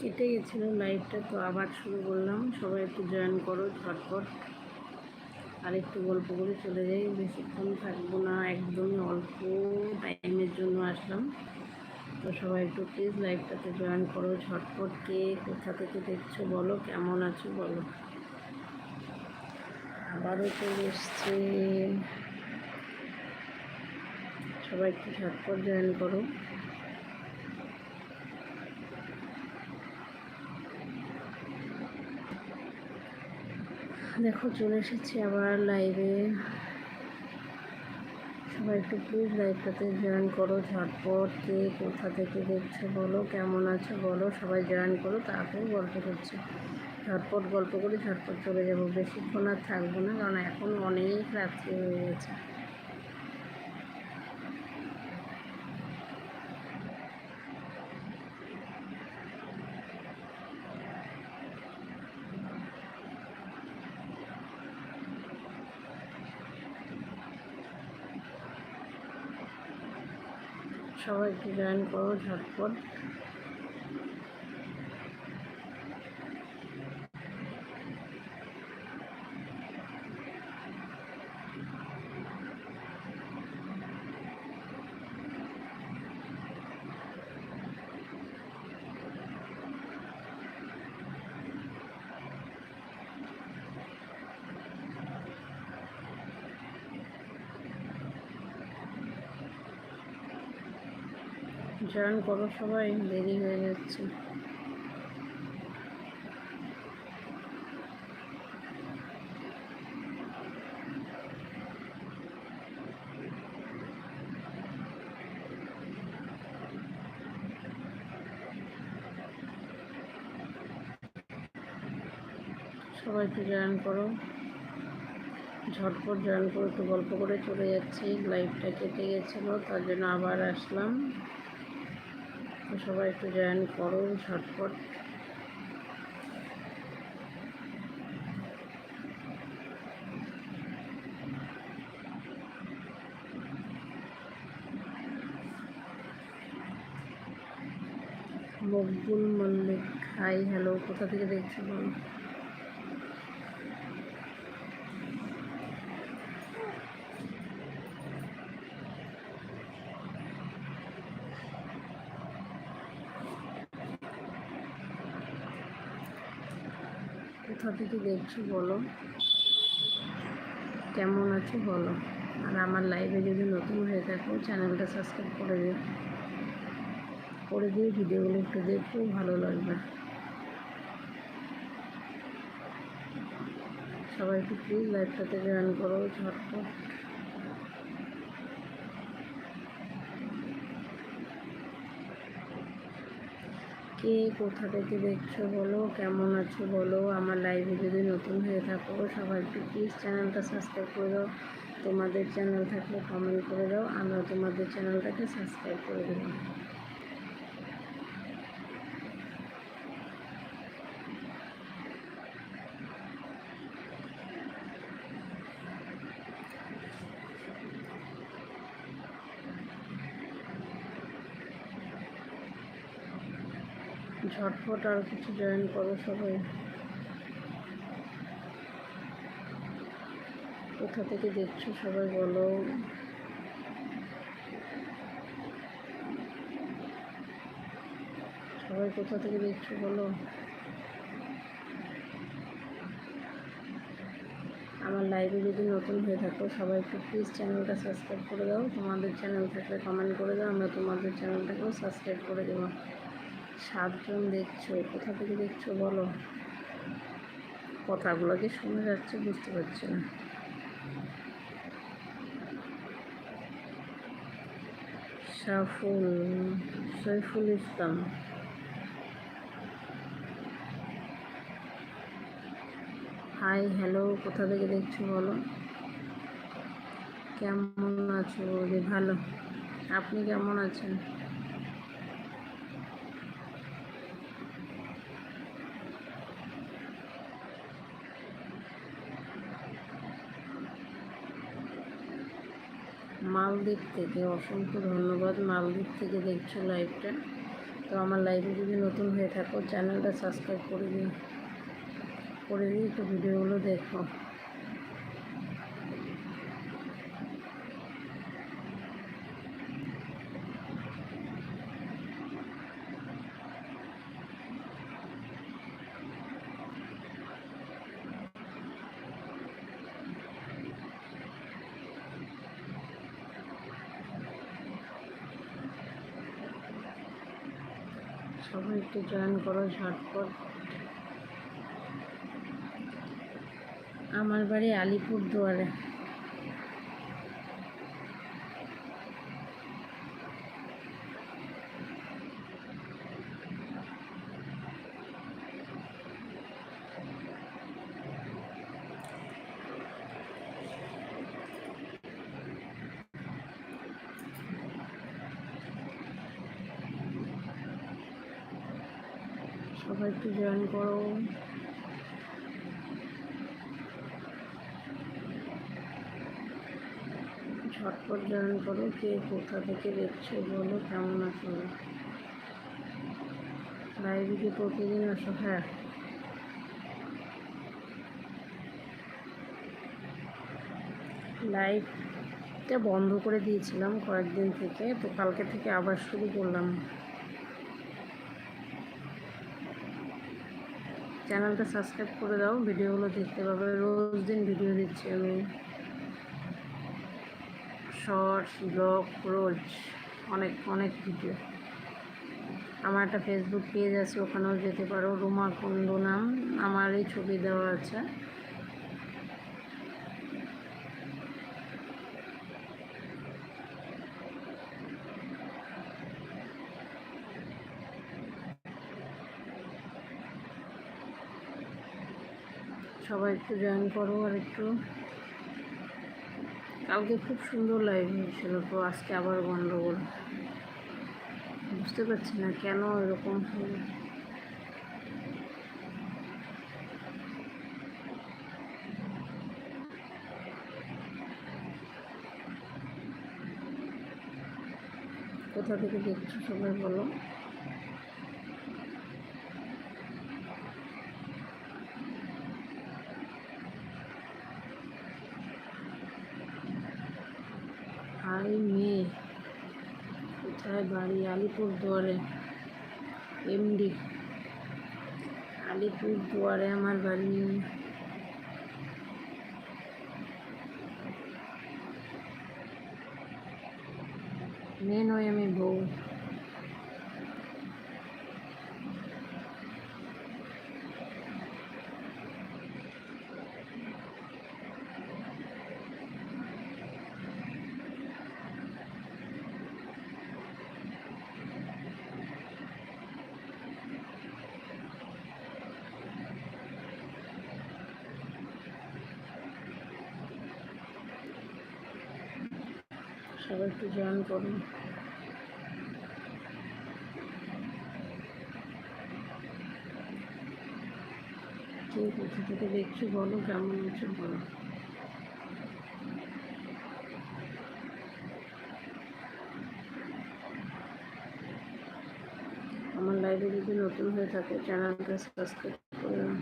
কেটে গেছিল লাইভটা তো আবার শুরু করলাম। সবাই একটু জয়েন করো ঝটপট। আর একটু গল্প করে চলে যাই। বেশিক্ষণ থাকব না, একদমই অল্প টাইমের জন্য আসলাম। তো সবাই একটু প্লিজ লাইভটাতে জয়েন করো ঝটপট। কে কোথা থেকে দেখছ বলো, কেমন আছো বলো। আবারও চলে এসছে। সবাই একটু ঝটপট জয়েন করো। দেখো, চলে এসেছি আবার লাইভে সবাই একটু প্লিজ লাইভটাতে জয়েন করো, ঝটপট কে কোথা থেকে দেখছ বলো, কেমন আছো বলো, সবাই জয়েন করো তারপরে গল্প করছে। ঝটপট গল্প করে, ঝটপট চলে যাব। বেশিক্ষণ আর থাকব না, কারণ এখন অনেক রাত্রি হয়ে গেছে। সবাই একটু জয়েন করো ঝটপট। জয়েন করো সবাই, দেরি হয়ে যাচ্ছে। সবাই একটু জয়েন করো। ঝটপট জয়েন করে একটু গল্প করে চলে যাচ্ছি। লাইভটা কেটে গেছিল, তার জন্য আবার আসলাম। সবাই একটু জয়েন করো ঝটপট। মকবুল মল্লিক হাই হ্যালো কোথা থেকে দেখছি বলো কোথা থেকে দেখছ, বলো। কেমন আছো, বলো। আর আমার লাইভে যদি নতুন হয়ে থাকো চ্যানেলটা সাবস্ক্রাইব করে দিও। করে দিয়ে ভিডিওগুলো একটু দেখো, ভালো লাগবে। সবাই একটু প্লিজ লাইভটাতে জয়েন করো, ঝটপট। কে কোথা থেকে দেখছ বলো, কেমন আছো বলো, আমার লাইভে যদি নতুন হয়ে থাকো সবাই একটু প্লিজ চ্যানেলটা সাবস্ক্রাইব করে দাও। তোমাদের চ্যানেল থাকলে কমেন্ট করে দাও আমরা তোমাদের চ্যানেলটাকে সাবস্ক্রাইব করে দেবো। ঝটফট আর কিছু জয়েন করো সবাই। কোথা থেকে দেখছ সবাই বলো। সবাই কোথা থেকে দেখছ বলো। আমার লাইভে যদি নতুন হয়ে থাকো, সবাই একটু প্লিজ চ্যানেলটা সাবস্ক্রাইব করে দাও। তোমাদের চ্যানেল থাকলে কমেন্ট করে দাও, আমরা তোমাদের চ্যানেলটাকেও সাবস্ক্রাইব করে দেবো। সাতজন দেখছ, কোথা থেকে দেখছ বলো? কথাগুলো যে শোনা যাচ্ছে বুঝতে পারছি না। সাফুল সৈফুল ইসলাম। হাই, হ্যালো, কোথা থেকে দেখছ বলো? কেমন আছো? ভালো। আপনি কেমন আছেন? মালদ্বীপ থেকে। অসংখ্য ধন্যবাদ মালদ্বীপ থেকে দেখছ লাইভটা তো আমার লাইভে যদি নতুন হয়ে থাকো চ্যানেলটা সাবস্ক্রাইব করে দিন করে দিই তো ভিডিওগুলো দেখো। সবাই একটু জয়েন করো ঝটপট আমার বাড়ি আলিপুর সবাই একটু জয়েন করো। ঝটপট জয়েন করো, কে কোথা থেকে দেখছ বলো, কেমন আছো? লাইভে কি প্রতিদিন আসো? হ্যাঁ। লাইভটা বন্ধ করে দিয়েছিলাম কয়েকদিন থেকে, তো কালকে থেকে আবার শুরু করলাম। চ্যানেলটা সাবস্ক্রাইব করে দাও। ভিডিওগুলো দেখতে পাবে। রোজ দিন ভিডিও দিচ্ছি আমি। শর্টস, ব্লগ, রোজ অনেক অনেক ভিডিও। আমার একটা ফেসবুক পেজ আছে, ওখানেও যেতে পারো। রুমা কুন্ডু নাম আমার এই ছবি দেওয়া আছে। সবাই একটু জয়েন করো আর একটু। কালকে খুব সুন্দর লাইভ হয়েছিল তো আজকে আবার গন্ডগোল। বুঝতে পারছি না কেন এরকম হলো। কোথা থেকে দেখছ সবাই বলো। হাই মেয়ে? কোথায় বাড়ি? আলিপুরদুয়ারে। এমডি। আলিপুর দুয়ারে আমার বাড়ি। মেয়ে নয় আমি বউ। সবাই একটু জয়েন করুন। কে কোথা থেকে দেখছ বলো, কেমন আছো বলো। আমার লাইভে যদি নতুন হয়ে থাকে চ্যানেলটা সাবস্ক্রাইব করে নাও।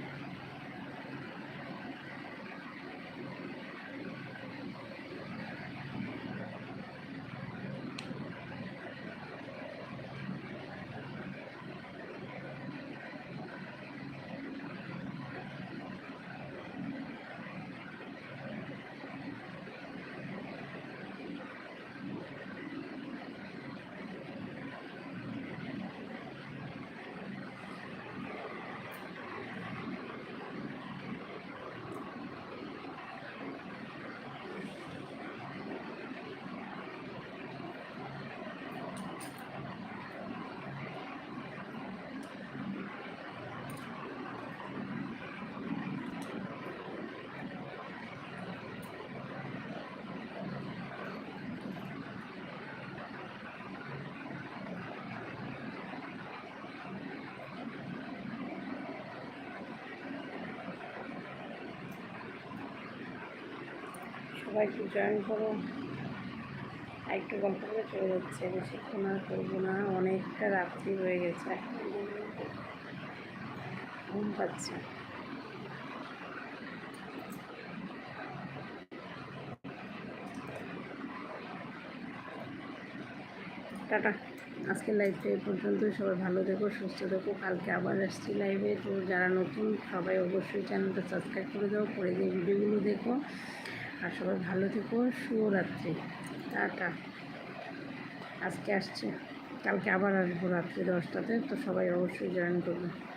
সবাই একটু জয়েন করো। একটু গল্প করে চলে যাচ্ছে, বেশিক্ষণ আর করব না। অনেকটা রাত্রি হয়ে গেছে। ঘুম পাচ্ছে। টাটা। আজকের লাইভটা এই পর্যন্ত সবাই ভালো থেকো, সুস্থ থেকো। কালকে আবার আসছি লাইভে তো যারা নতুন, সবাই অবশ্যই চ্যানেলটা সাবস্ক্রাইব করে দাও। করে দিয়ে ভিডিওগুলো দেখো। আর সবাই ভালো থেকো, শুভরাত্রি। টাটা। আজকে আসছে। কালকে আবার আসব রাত্রি দশটাতে, তো সবাই অবশ্যই জয়েন করবে।